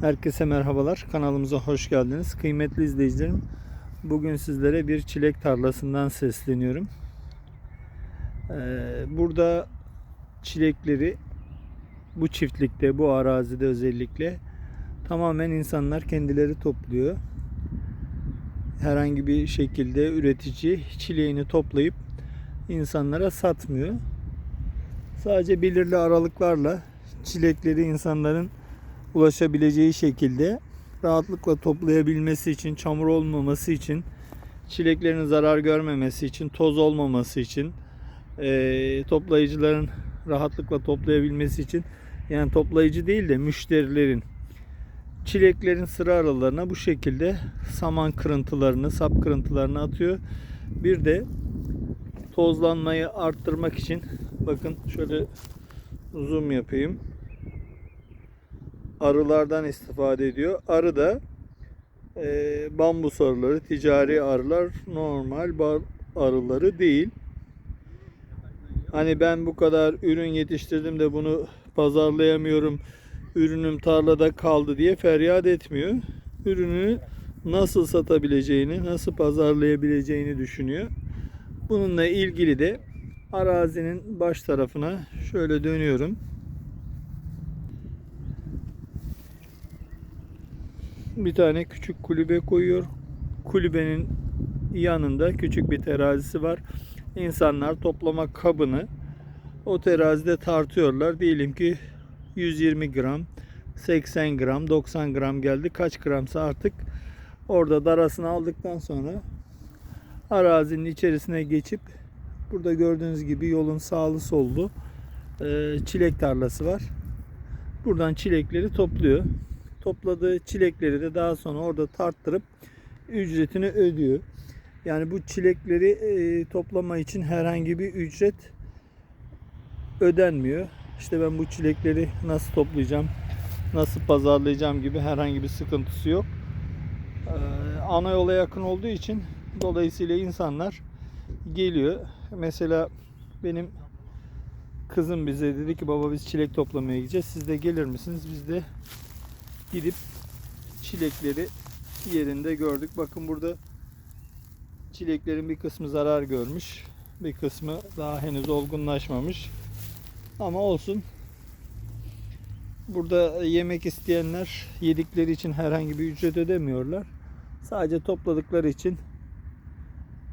Herkese merhabalar. Kanalımıza hoş geldiniz. Kıymetli izleyicilerim, bugün sizlere bir çilek tarlasından sesleniyorum. Ee, burada çilekleri bu çiftlikte, bu arazide özellikle tamamen insanlar kendileri topluyor. Herhangi bir şekilde üretici çileğini toplayıp insanlara satmıyor. Sadece belirli aralıklarla çilekleri insanların ulaşabileceği şekilde rahatlıkla toplayabilmesi için, çamur olmaması için, çileklerin zarar görmemesi için, toz olmaması için, eee, toplayıcıların rahatlıkla toplayabilmesi için, yani toplayıcı değil de müşterilerin çileklerin sıra aralarına bu şekilde saman kırıntılarını, sap kırıntılarını atıyor. Bir de tozlanmayı arttırmak için bakın şöyle zoom yapayım arılardan istifade ediyor. Arı da e, bambus arıları, ticari arılar normal bar arıları değil. Hani ben bu kadar ürün yetiştirdim de bunu pazarlayamıyorum, ürünüm tarlada kaldı diye feryat etmiyor. Ürünü nasıl satabileceğini, nasıl pazarlayabileceğini düşünüyor. Bununla ilgili de arazinin baş tarafına şöyle dönüyorum. Bir tane küçük kulübe koyuyor. Kulübenin yanında küçük bir terazisi var. İnsanlar toplama kabını o terazide tartıyorlar. Diyelim ki 120 gram, 80 gram, 90 gram geldi. Kaç gramsa artık orada darasını aldıktan sonra arazinin içerisine geçip burada gördüğünüz gibi yolun sağlı sollu çilek tarlası var. Buradan çilekleri topluyor topladığı çilekleri de daha sonra orada tarttırıp ücretini ödüyor. Yani bu çilekleri e, toplama için herhangi bir ücret ödenmiyor. İşte ben bu çilekleri nasıl toplayacağım, nasıl pazarlayacağım gibi herhangi bir sıkıntısı yok. Ee, ana yola yakın olduğu için dolayısıyla insanlar geliyor. Mesela benim kızım bize dedi ki baba biz çilek toplamaya gideceğiz. Siz de gelir misiniz? Biz de gidip çilekleri yerinde gördük. Bakın burada çileklerin bir kısmı zarar görmüş. Bir kısmı daha henüz olgunlaşmamış. Ama olsun. Burada yemek isteyenler yedikleri için herhangi bir ücret ödemiyorlar. Sadece topladıkları için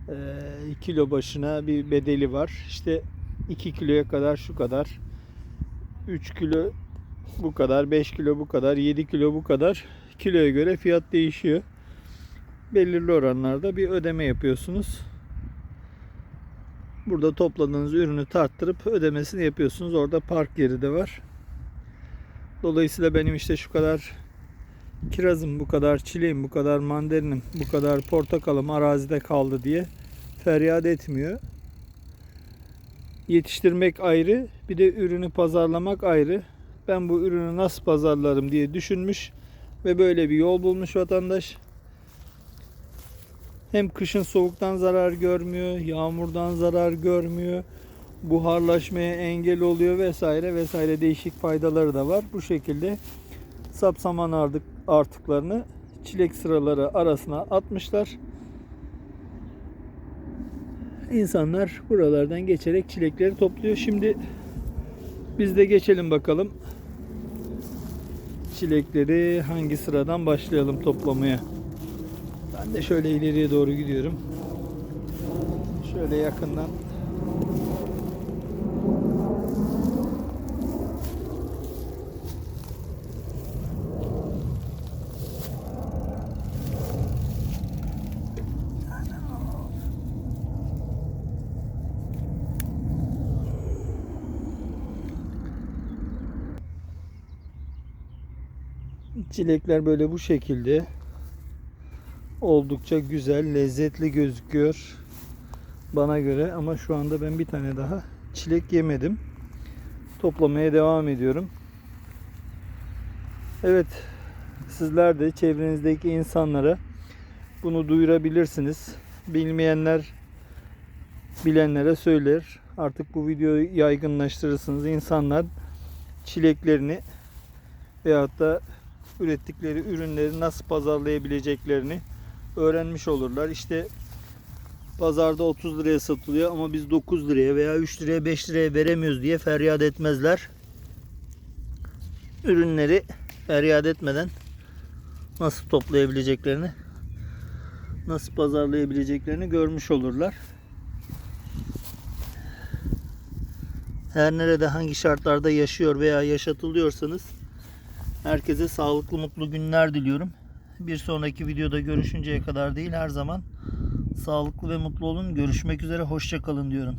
e, kilo başına bir bedeli var. İşte 2 kiloya kadar şu kadar. 3 kilo bu kadar, 5 kilo bu kadar, 7 kilo bu kadar. Kiloya göre fiyat değişiyor. Belirli oranlarda bir ödeme yapıyorsunuz. Burada topladığınız ürünü tarttırıp ödemesini yapıyorsunuz. Orada park yeri de var. Dolayısıyla benim işte şu kadar kirazım, bu kadar çileğim, bu kadar mandalinim, bu kadar portakalım arazide kaldı diye feryat etmiyor. Yetiştirmek ayrı, bir de ürünü pazarlamak ayrı ben bu ürünü nasıl pazarlarım diye düşünmüş ve böyle bir yol bulmuş vatandaş. Hem kışın soğuktan zarar görmüyor, yağmurdan zarar görmüyor, buharlaşmaya engel oluyor vesaire vesaire değişik faydaları da var. Bu şekilde sapsaman artık artıklarını çilek sıraları arasına atmışlar. İnsanlar buralardan geçerek çilekleri topluyor. Şimdi biz de geçelim bakalım çilekleri hangi sıradan başlayalım toplamaya. Ben de şöyle ileriye doğru gidiyorum. Şöyle yakından Çilekler böyle bu şekilde oldukça güzel, lezzetli gözüküyor bana göre ama şu anda ben bir tane daha çilek yemedim. Toplamaya devam ediyorum. Evet, sizler de çevrenizdeki insanlara bunu duyurabilirsiniz. Bilmeyenler bilenlere söyler. Artık bu videoyu yaygınlaştırırsınız. İnsanlar çileklerini veyahut da ürettikleri ürünleri nasıl pazarlayabileceklerini öğrenmiş olurlar. İşte pazarda 30 liraya satılıyor ama biz 9 liraya veya 3 liraya 5 liraya veremiyoruz diye feryat etmezler. Ürünleri feryat etmeden nasıl toplayabileceklerini nasıl pazarlayabileceklerini görmüş olurlar. Her nerede hangi şartlarda yaşıyor veya yaşatılıyorsanız herkese sağlıklı mutlu günler diliyorum. Bir sonraki videoda görüşünceye kadar değil her zaman sağlıklı ve mutlu olun. Görüşmek üzere hoşça kalın diyorum.